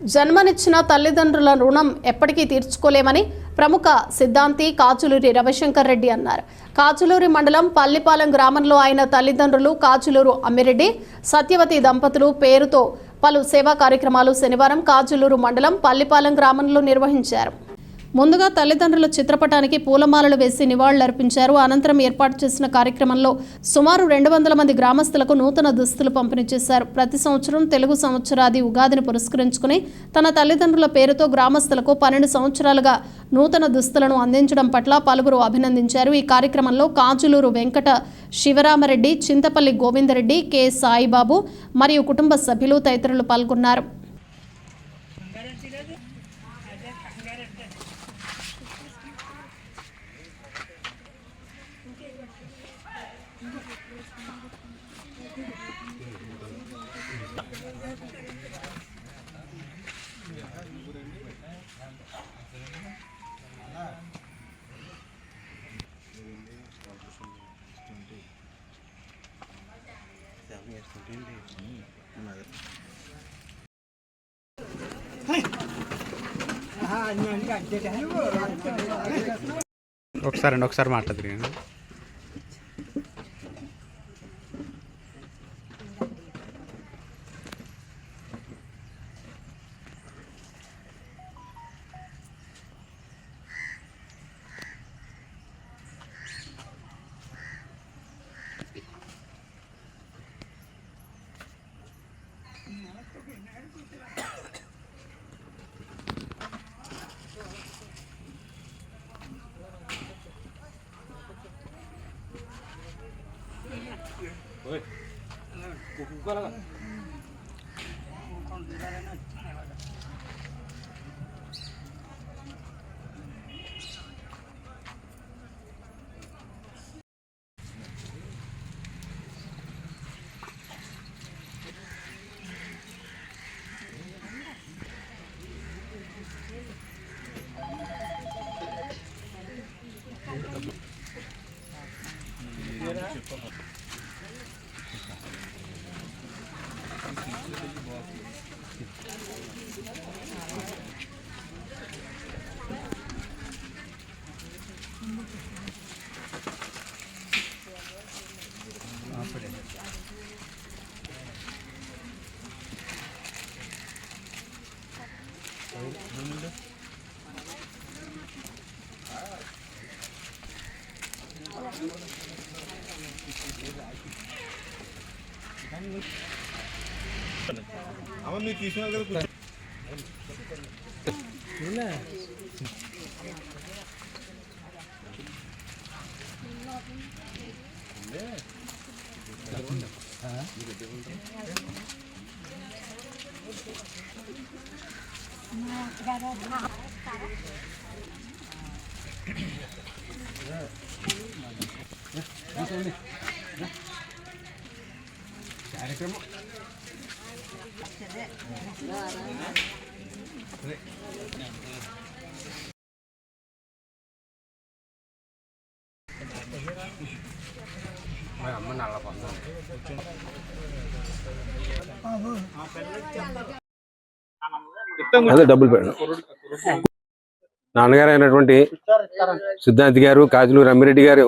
జన్మనిచ్చిన తల్లిదండ్రుల రుణం ఎప్పటికీ తీర్చుకోలేమని ప్రముఖ సిద్ధాంతి కాచులూరి రవిశంకర్ రెడ్డి అన్నారు. కాచులూరి మండలం పల్లిపాలెం గ్రామంలో ఆయన తల్లిదండ్రులు కాచులూరు అమ్మిరెడ్డి సత్యవతి దంపతులు పేరుతో పలు సేవా కార్యక్రమాలు శనివారం కాచులూరు మండలం పల్లిపాలెం గ్రామంలో నిర్వహించారు. ముందుగా తల్లిదండ్రుల చిత్రపటానికి పూలమాలలు వేసి నివాళులర్పించారు. అనంతరం ఏర్పాటు చేసిన కార్యక్రమంలో సుమారు రెండు వందల మంది గ్రామస్తులకు నూతన దుస్తులు పంపిణీ చేశారు. ప్రతి సంవత్సరం తెలుగు సంవత్సరాది ఉగాదిని పురస్కరించుకుని తన తల్లిదండ్రుల పేరుతో గ్రామస్తులకు పన్నెండు సంవత్సరాలుగా నూతన దుస్తులను అందించడం పట్ల పలువురు అభినందించారు. ఈ కార్యక్రమంలో కాజులూరు వెంకట శివరామరెడ్డి చింతపల్లి గోవిందరెడ్డి కె. సాయిబాబు మరియు కుటుంబ సభ్యులు తదితరులు పాల్గొన్నారు. ఒకసారి you. っぱらが。అండి ఒకసారి మాట్లాడుతున్నాను అమ్మ మీరు తీసుకున్నారు కదా కూర్చో. అమ్మ నల్ల అదే డబ్బులు పెట్టాను నాన్నగారు అయినటువంటి సిద్ధాంతి గారు కాజులు రమ్మిరెడ్డి గారు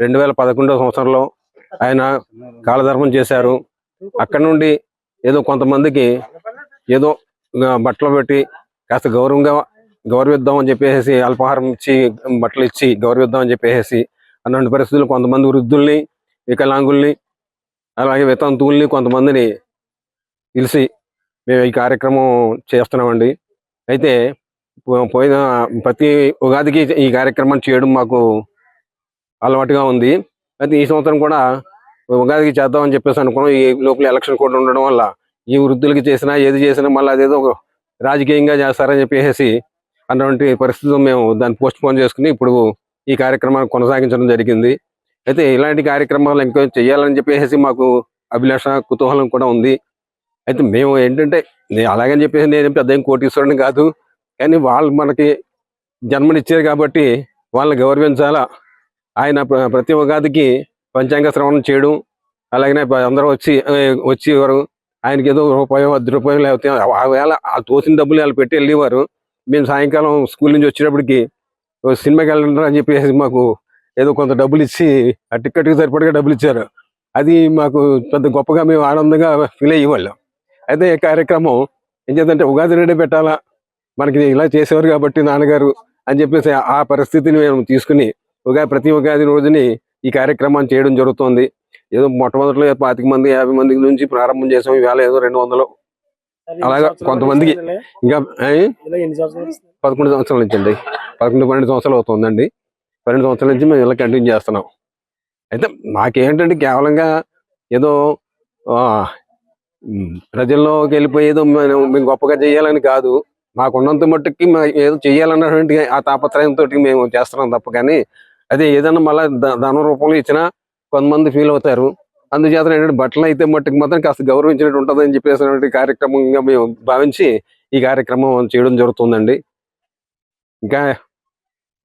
రెండు వేల పదకొండవ సంవత్సరంలో ఆయన కాలధర్మం చేశారు అక్కడ నుండి ఏదో కొంతమందికి ఏదో బట్టలు పెట్టి కాస్త గౌరవంగా గౌరవిద్దాం అని చెప్పేసి అల్పాహారం ఇచ్చి బట్టలు ఇచ్చి గౌరవిద్దాం అని చెప్పేసి అన్నటువంటి పరిస్థితుల్లో కొంతమంది వృద్ధుల్ని వికలాంగుల్ని అలాగే వితంతువుల్ని కొంతమందిని పిలిచి మేము ఈ కార్యక్రమం చేస్తున్నామండి. అయితే పో- పోయిన ప్రతి ఉగాదికి ఈ కార్యక్రమం చేయడం మాకు అలవాటుగా ఉంది. అయితే ఈ సంవత్సరం కూడా ఉగాదికి చేద్దామని చెప్పేసి అనుకున్నాం. ఈ లోపల ఎలక్షన్ కూడా ఉండడం వల్ల ఈ వృద్ధులకి చేసినా ఏది చేసినా మళ్ళీ అదేదో ఒక రాజకీయంగా చేస్తారని చెప్పేసి అన్నటువంటి పరిస్థితులు మేము దాన్ని పోస్ట్ పోన్ చేసుకుని ఇప్పుడు ఈ కార్యక్రమాన్ని కొనసాగించడం జరిగింది. అయితే ఇలాంటి కార్యక్రమాలు ఇంకా చేయాలని చెప్పేసి మాకు అభిలాష కుతూహలం కూడా ఉంది. అయితే మేము ఏంటంటే నే- అలాగని చెప్పేసి నేను పెద్ద ఏం కోటీశ్వరుని కాదు. కానీ వాళ్ళు మనకి జన్మనిచ్చారు కాబట్టి వాళ్ళని గౌరవించాలా? ఆయన ప్ర- ప్రతి ఉగాదికి పంచాంగ శ్రవణం చేయడం అలాగనే అందరూ వచ్చి వచ్చేవారు. ఆయనకి ఏదో రూపాయో పది రూపాయలు లేకపోతే ఆ వేళ ఆ తోసిన డబ్బులు వాళ్ళు పెట్టి వెళ్ళేవారు. మేము సాయంకాలం స్కూల్ నుంచి వచ్చేటప్పటికి సినిమాకి వెళ్ళండి అని చెప్పేసి మాకు ఏదో కొంత డబ్బులు ఇచ్చి ఆ టిక్కెట్కి సరిపడగా డబ్బులు ఇచ్చారు. అది మాకు పెద్ద గొప్పగా మేము ఆనందంగా ఫీల్ అయ్యేవాళ్ళం. అయితే ఈ కార్యక్రమం ఏం చేద్దంటే ఉగాది రెడీ పెట్టాలా? మనకి ఇలా చేసేవారు కాబట్టి నాన్నగారు అని చెప్పేసి ఆ పరిస్థితిని మేము తీసుకుని ఉగాది ప్రతి ఉగాది రోజుని ఈ కార్యక్రమాన్ని చేయడం జరుగుతోంది. ఏదో మొట్టమొదటిలో పాతిక మంది యాభై మంది నుంచి ప్రారంభం చేసాం. ఈవేళ ఏదో రెండు వందలు. అలాగా కొంతమందికి ఇంకా? పదకొండు సంవత్సరాల నుంచి అండి. పదకొండు పన్నెండు సంవత్సరాలు అవుతుందండి. పన్నెండు సంవత్సరాల నుంచి మేము ఇలా కంటిన్యూ చేస్తున్నాం. అయితే మాకేంటంటే కేవలంగా ఏదో ప్రజల్లోకి వెళ్ళిపోయి ఏదో మేము మేము గొప్పగా చేయాలని కాదు. మాకున్నంత మట్టుకి ఏదో చేయాలన్నటువంటి ఆ తాపత్రయంతో మేము చేస్తున్నాం తప్ప కానీ అదే ఏదైనా మళ్ళీ ధన రూపంలో ఇచ్చినా కొంతమంది ఫీల్ అవుతారు. అందుచేత ఏంటంటే బట్టలు అయితే మట్టుకు మాత్రం కాస్త గౌరవించినట్టు ఉంటుందని చెప్పేసినటువంటి కార్యక్రమంగా మేము భావించి ఈ కార్యక్రమం చేయడం జరుగుతుందండి. ఇంకా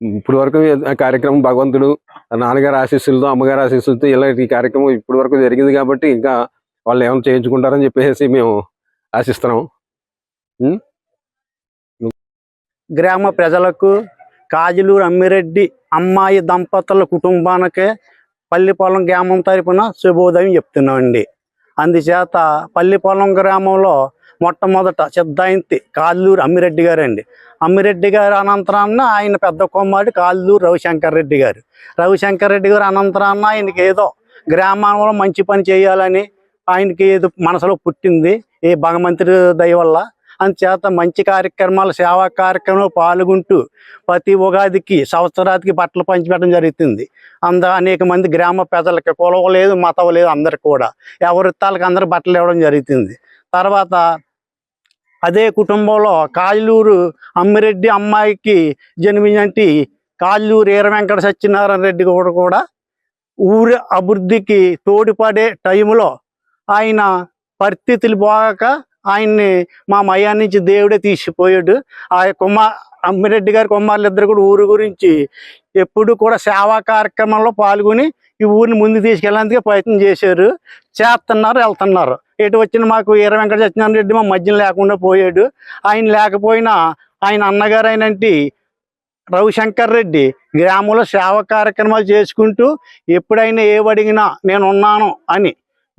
ఇప్పటి వరకు ఆ కార్యక్రమం భగవంతుడు నాన్నగారి ఆశీస్సులతో అమ్మగారి ఆశీస్సులతో ఇలా ఈ కార్యక్రమం ఇప్పటి వరకు జరిగింది కాబట్టి ఇంకా వాళ్ళు ఏమైనా చేయించుకుంటారని చెప్పేసి మేము ఆశిస్తున్నాం. గ్రామ ప్రజలకు కాజులూరు అమ్మిరెడ్డి అమ్మాయి దంపతుల కుటుంబానికి పల్లిపొలం గ్రామం తరపున శుభోదయం చెప్తున్నామండి. అందుచేత పల్లిపొలం గ్రామంలో మొట్టమొదట సిద్ధాంతి కాళ్ళూరు అమ్మిరెడ్డి గారు అండి అమ్మిరెడ్డి గారు అనంతరాన్న ఆయన పెద్ద కుమారుడు కాళ్ళూరు రవిశంకర్ రెడ్డి గారు. రవిశంకర్ రెడ్డి గారు అనంతరాన్న ఆయనకి ఏదో గ్రామంలో మంచి పని చేయాలని ఆయనకి ఏదో మనసులో పుట్టింది. ఈ భగవంతుడి దయ వల్ల అందుచేత మంచి కార్యక్రమాలు సేవా కార్యక్రమంలో పాల్గొంటూ ప్రతి ఉగాదికి సంవత్సరానికి బట్టలు పంచిపెట్టడం జరుగుతుంది. అంద అనేక మంది గ్రామ ప్రజలకి కులం లేదు మతం లేదు అందరికి కూడా. ఎవరి తాళ్ళకి అందరు బట్టలు ఇవ్వడం జరుగుతుంది. తర్వాత అదే కుటుంబంలో కాళ్ళూరు అమ్మిరెడ్డి అమ్మాయికి జన్మించి కాళ్ళూరు ఈర వెంకట సత్యనారాయణ రెడ్డి కూడా కూడా ఊరి అభివృద్ధికి తోడ్పడే టైంలో ఆయన పరిస్థితులు బాగాక ఆయన్ని మా మయా నుంచి దేవుడే తీసిపోయాడు. ఆ కుమార్ అమ్మిరెడ్డి గారి కుమారులు ఇద్దరు కూడా ఊరు గురించి ఎప్పుడు కూడా సేవా కార్యక్రమంలో పాల్గొని ఈ ఊరిని ముందు తీసుకెళ్ళడానికి ప్రయత్నం చేశారు. చేస్తున్నారు వెళ్తున్నారు. ఎటు వచ్చిన మాకు ఈర వెంకట సత్యనారాయణ రెడ్డి మా మధ్యన లేకుండా పోయాడు. ఆయన లేకపోయినా ఆయన అన్నగారు అయినంటి రవిశంకర్ రెడ్డి గ్రామంలో సేవా కార్యక్రమాలు చేసుకుంటూ ఎప్పుడైనా ఏ అడిగినా నేను ఉన్నాను అని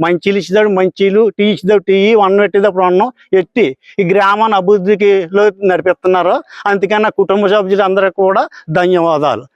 మంచిలు ఇచ్చేదాడు మంచిలు టీ ఇచ్చేదాడు టీ వన్నం పెట్టేటప్పుడు అన్నం ఎట్టి ఈ గ్రామాన్ని అభివృద్ధికి లో నడిపిస్తున్నారు. అందుకని నా కుటుంబ సభ్యులు అందరికి కూడా ధన్యవాదాలు.